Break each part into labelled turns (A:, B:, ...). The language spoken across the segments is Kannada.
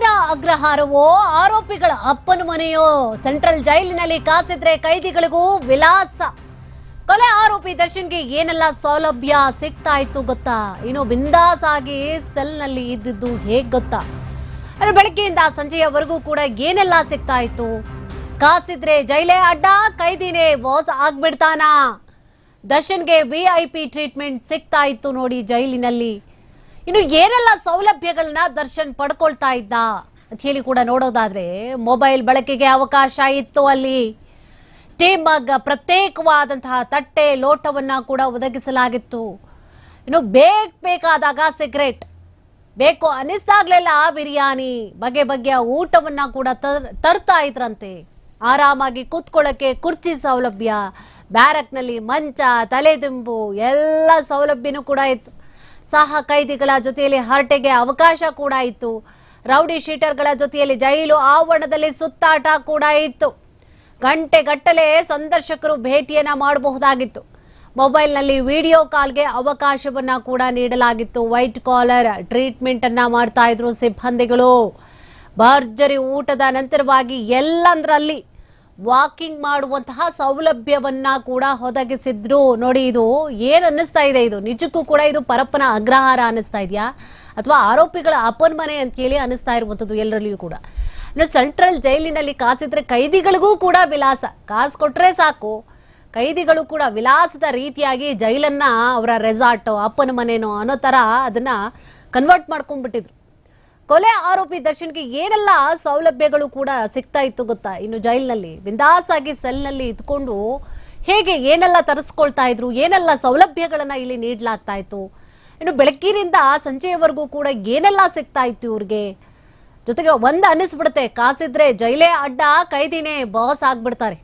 A: ಪರಪ್ಪನ ಅಗ್ರಹಾರವೋ? ಆರೋಪಿಗಳ ಅಪ್ಪನ ಮನೆಯೋ? ಸೆಂಟ್ರಲ್ ಜೈಲಿನಲ್ಲಿ ಕಾಸಿದ್ರೆ ಕೈದಿಗಳಿಗೂ ವಿಲಾಸ ಕೊಲೆ ಆರೋಪಿ ದರ್ಶನ್ಗೆ ಏನೆಲ್ಲ ಸೌಲಭ್ಯ ಸಿಗ್ತಾ ಇತ್ತು ಗೊತ್ತಾ? ಇನ್ನು ಬಿಂದಾಸ್ ಆಗಿ ಸೆಲ್ನಲ್ಲಿ ಇದ್ದಿದ್ದು ಹೇಗ್ ಗೊತ್ತಾ? ಅಂದ್ರೆ ಬೆಳಗ್ಗೆಯಿಂದ ಸಂಜೆಯವರೆಗೂ ಕೂಡ ಏನೆಲ್ಲ ಸಿಗ್ತಾ ಇತ್ತು ಕಾಸಿದ್ರೆ ಜೈಲೇ ಅಡ್ಡ, ಕೈದಿನೇ ಬಾಸ್ ಆಗ್ಬಿಡ್ತಾನಾ? ದರ್ಶನ್ಗೆ ವಿ ಐ ಟ್ರೀಟ್ಮೆಂಟ್ ಸಿಗ್ತಾ ಇತ್ತು ನೋಡಿ ಜೈಲಿನಲ್ಲಿ. ಇನ್ನು ಏನೆಲ್ಲ ಸೌಲಭ್ಯಗಳನ್ನ ದರ್ಶನ್ ಪಡ್ಕೊಳ್ತಾ ಇದ್ದ ಅಂತ ಹೇಳಿ ಕೂಡ ನೋಡೋದಾದ್ರೆ ಮೊಬೈಲ್ ಬಳಕೆಗೆ ಅವಕಾಶ ಇತ್ತು ಅಲ್ಲಿ. ಟೀಮಗ್ ಪ್ರತ್ಯೇಕವಾದಂತಹ ತಟ್ಟೆ ಲೋಟವನ್ನ ಕೂಡ ಒದಗಿಸಲಾಗಿತ್ತು. ಇನ್ನು ಬೇಕ್ ಬೇಕಾದಾಗ ಸಿಗರೇಟ್. ಬೇಕು ಅನಿಸ್ದಾಗ್ಲೆಲ್ಲ ಬಿರಿಯಾನಿ. ಬಗೆ ಬಗೆಯ ಊಟವನ್ನ ಕೂಡ ತರ್ತಾ ಇದ್ರಂತೆ. ಆರಾಮಾಗಿ ಕೂತ್ಕೊಳ್ಳಕ್ಕೆ ಕುರ್ಚಿ ಸೌಲಭ್ಯ, ಬ್ಯಾರಕ್ನಲ್ಲಿ ಮಂಚ, ತಲೆದಿಂಬು, ಎಲ್ಲ ಸೌಲಭ್ಯನೂ ಕೂಡ ಇತ್ತು. ಸಹ ಕೈದಿಗಳ ಜೊತೆಯಲ್ಲಿ ಹರಟೆಗೆ ಅವಕಾಶ ಕೂಡ ಇತ್ತು. ರೌಡಿ ಶೀಟರ್ಗಳ ಜೊತೆಯಲ್ಲಿ ಜೈಲು ಆವರಣದಲ್ಲಿ ಸುತ್ತಾಟ ಕೂಡ ಇತ್ತು. ಗಂಟೆ ಗಟ್ಟಲೆ ಸಂದರ್ಶಕರು ಭೇಟಿಯನ್ನ ಮಾಡಬಹುದಾಗಿತ್ತು. ಮೊಬೈಲ್ನಲ್ಲಿ ವಿಡಿಯೋ ಕಾಲ್ಗೆ ಅವಕಾಶವನ್ನ ಕೂಡ ನೀಡಲಾಗಿತ್ತು. ವೈಟ್ ಕಾಲರ್ ಟ್ರೀಟ್ಮೆಂಟ್ ಅನ್ನ ಮಾಡ್ತಾ ಇದ್ರು ಸಿಬ್ಬಂದಿಗಳು. ಭರ್ಜರಿ ಊಟದ ನಂತರವಾಗಿ ಎಲ್ಲಂದ್ರಲ್ಲಿ ವಾಕಿಂಗ್ ಮಾಡುವಂತಹ ಸೌಲಭ್ಯವನ್ನ ಕೂಡ ಒದಗಿಸಿದ್ರು. ನೋಡಿ, ಇದು ಏನ್ ಅನ್ನಿಸ್ತಾ ಇದೆ ಇದು? ನಿಜಕ್ಕೂ ಕೂಡ ಇದು ಪರಪ್ಪನ ಅಗ್ರಹಾರ ಅನ್ನಿಸ್ತಾ ಇದೆಯಾ? ಅಥವಾ ಆರೋಪಿಗಳ ಅಪ್ಪನ ಮನೆ ಅಂತ ಹೇಳಿ ಅನ್ನಿಸ್ತಾ ಇರುವಂಥದ್ದು ಎಲ್ಲರಲ್ಲಿಯೂ ಕೂಡ. ಇನ್ನು ಸೆಂಟ್ರಲ್ ಜೈಲಿನಲ್ಲಿ ಕಾಸಿದ್ರೆ ಕೈದಿಗಳಿಗೂ ಕೂಡ ವಿಲಾಸ ಕಾಸು ಕೊಟ್ರೆ ಸಾಕು. ಕೈದಿಗಳು ಕೂಡ ವಿಲಾಸದ ರೀತಿಯಾಗಿ ಜೈಲನ್ನ ಅವರ ರೆಸಾರ್ಟ್ ಅಪ್ಪನ ಮನೆನೋ ಅನ್ನೋ ತರ ಅದನ್ನ ಕನ್ವರ್ಟ್ ಮಾಡ್ಕೊಂಡ್ಬಿಟ್ಟಿದ್ರು. ಕೊಲೆ ಆರೋಪಿ ದರ್ಶನ್ಗೆ ಏನೆಲ್ಲ ಸೌಲಭ್ಯಗಳು ಕೂಡ ಸಿಗ್ತಾ ಇತ್ತು ಗೊತ್ತಾ? ಇನ್ನು ಜೈಲಿನಲ್ಲಿ ಬಿಂದಾಸ್ ಆಗಿ ಸೆಲ್ನಲ್ಲಿ ಇದ್ಕೊಂಡು ಹೇಗೆ ಏನೆಲ್ಲ ತರಿಸ್ಕೊಳ್ತಾ ಇದ್ರು, ಏನೆಲ್ಲ ಸೌಲಭ್ಯಗಳನ್ನ ಇಲ್ಲಿ ನೀಡಲಾಗ್ತಾ ಇತ್ತು? ಇನ್ನು ಬೆಳಗ್ಗಿನಿಂದ ಸಂಜೆಯವರೆಗೂ ಕೂಡ ಏನೆಲ್ಲ ಸಿಗ್ತಾ ಇತ್ತು ಇವ್ರಿಗೆ? ಜೊತೆಗೆ ಒಂದು ಅನ್ನಿಸ್ಬಿಡುತ್ತೆ, ಕಾಸಿದ್ರೆ ಜೈಲೇ ಅಡ್ಡ, ಕೈದಿನೇ ಬಾಸ್ ಆಗ್ಬಿಡ್ತಾರೆ.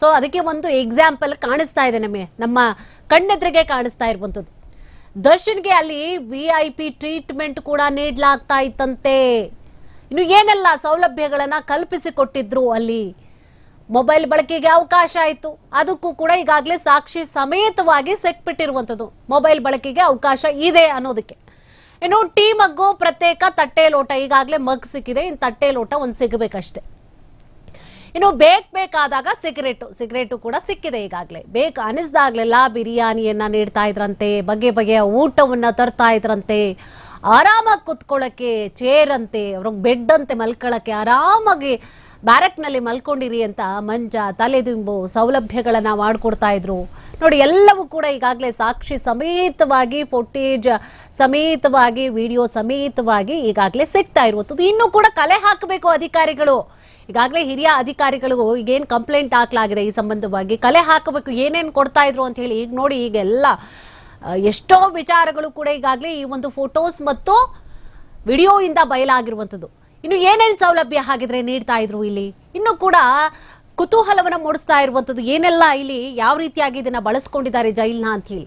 A: ಸೊ ಅದಕ್ಕೆ ಒಂದು ಎಕ್ಸಾಂಪಲ್ ಕಾಣಿಸ್ತಾ ಇದೆ ನಮಗೆ, ನಮ್ಮ ಕಣ್ಣೆದ್ರಿಗೆ ಕಾಣಿಸ್ತಾ ಇರುವಂಥದ್ದು. ದರ್ಶನ್ಗೆ ಅಲ್ಲಿ ವಿ ಐ ಪಿ ಟ್ರೀಟ್ಮೆಂಟ್ ಕೂಡ ನೀಡಲಾಗ್ತಾ ಇತ್ತಂತೆ. ಇನ್ನು ಏನೆಲ್ಲ ಸೌಲಭ್ಯಗಳನ್ನ ಕಲ್ಪಿಸಿಕೊಟ್ಟಿದ್ರು ಅಲ್ಲಿ? ಮೊಬೈಲ್ ಬಳಕೆಗೆ ಅವಕಾಶ ಆಯಿತು. ಅದಕ್ಕೂ ಕೂಡ ಈಗಾಗಲೇ ಸಾಕ್ಷಿ ಸಮೇತವಾಗಿ ಸಿಕ್ಬಿಟ್ಟಿರುವಂಥದ್ದು. ಮೊಬೈಲ್ ಬಳಕೆಗೆ ಅವಕಾಶ ಇದೆ ಅನ್ನೋದಕ್ಕೆ. ಇನ್ನು ಟೀ ಮಗ್ಗು ಪ್ರತ್ಯೇಕ ತಟ್ಟೆ ಲೋಟ ಈಗಾಗಲೇ ಮಗ್ ಸಿಕ್ಕಿದೆ. ಇನ್ನು ತಟ್ಟೆ ಲೋಟ ಒಂದು ಸಿಗಬೇಕಷ್ಟೇ. ಇನ್ನು ಬೇಕ್ ಬೇಕಾದಾಗ ಸಿಗರೇಟು ಸಿಗರೇಟು ಕೂಡ ಸಿಕ್ಕಿದೆ ಈಗಾಗಲೇ. ಬೇಕು ಅನಿಸ್ದಾಗ್ಲೆಲ್ಲ ಬಿರಿಯಾನಿಯನ್ನ ನೀಡ್ತಾ ಇದ್ರಂತೆ, ಬಗೆ ಬಗೆಯ ಊಟವನ್ನ ತರ್ತಾ ಇದ್ರಂತೆ, ಆರಾಮಾಗಿ ಕುತ್ಕೊಳ್ಳೋಕ್ಕೆ ಚೇರ್ ಅಂತೆ, ಅವ್ರಿಗೆ ಬೆಡ್ ಅಂತೆ ಮಲ್ಕೊಳ್ಳೋಕ್ಕೆ ಆರಾಮಾಗಿ ಬ್ಯಾರಕ್ನಲ್ಲಿ ಮಲ್ಕೊಂಡಿರಿ ಅಂತ ಮಂಜ, ತಲೆದಿಂಬು, ಸೌಲಭ್ಯಗಳನ್ನು ಮಾಡಿಕೊಡ್ತಾ ಇದ್ರು. ನೋಡಿ, ಎಲ್ಲವೂ ಕೂಡ ಈಗಾಗಲೇ ಸಾಕ್ಷಿ ಸಮೇತವಾಗಿ ಫುಟೇಜ್ ಸಮೇತವಾಗಿ ವಿಡಿಯೋ ಸಮೇತವಾಗಿ ಈಗಾಗಲೇ ಸಿಗ್ತಾ ಇರುವಂಥದ್ದು. ಇನ್ನೂ ಕೂಡ ಕಲೆ ಹಾಕಬೇಕು ಅಧಿಕಾರಿಗಳು. ಈಗಾಗಲೇ ಹಿರಿಯ ಅಧಿಕಾರಿಗಳು ಈಗೇನು ಕಂಪ್ಲೇಂಟ್ ಹಾಕಲಾಗಿದೆ ಈ ಸಂಬಂಧವಾಗಿ. ಕಲೆ ಹಾಕಬೇಕು, ಏನೇನು ಕೊಡ್ತಾ ಇದ್ರು ಅಂತ ಹೇಳಿ ಈಗ ನೋಡಿ ಈಗೆಲ್ಲ ಎಷ್ಟೋ ವಿಚಾರಗಳು ಕೂಡ ಈಗಾಗಲೇ ಈ ಒಂದು ಫೋಟೋಸ್ ಮತ್ತು ವಿಡಿಯೋಯಿಂದ ಬಯಲಾಗಿರುವಂಥದ್ದು. ಇನ್ನು ಏನೇನು ಸೌಲಭ್ಯ ಹಾಗಿದ್ರೆ ನೀಡ್ತಾ ಇದ್ರು ಇಲ್ಲಿ? ಇನ್ನು ಕೂಡ ಕುತೂಹಲವನ್ನು ಮೂಡಿಸ್ತಾ ಇರುವಂಥದ್ದು ಏನೆಲ್ಲ ಇಲ್ಲಿ ಯಾವ ರೀತಿಯಾಗಿ ಇದನ್ನ ಬಳಸ್ಕೊಂಡಿದ್ದಾರೆ ಜೈಲ್ನ ಅಂತ ಹೇಳಿ?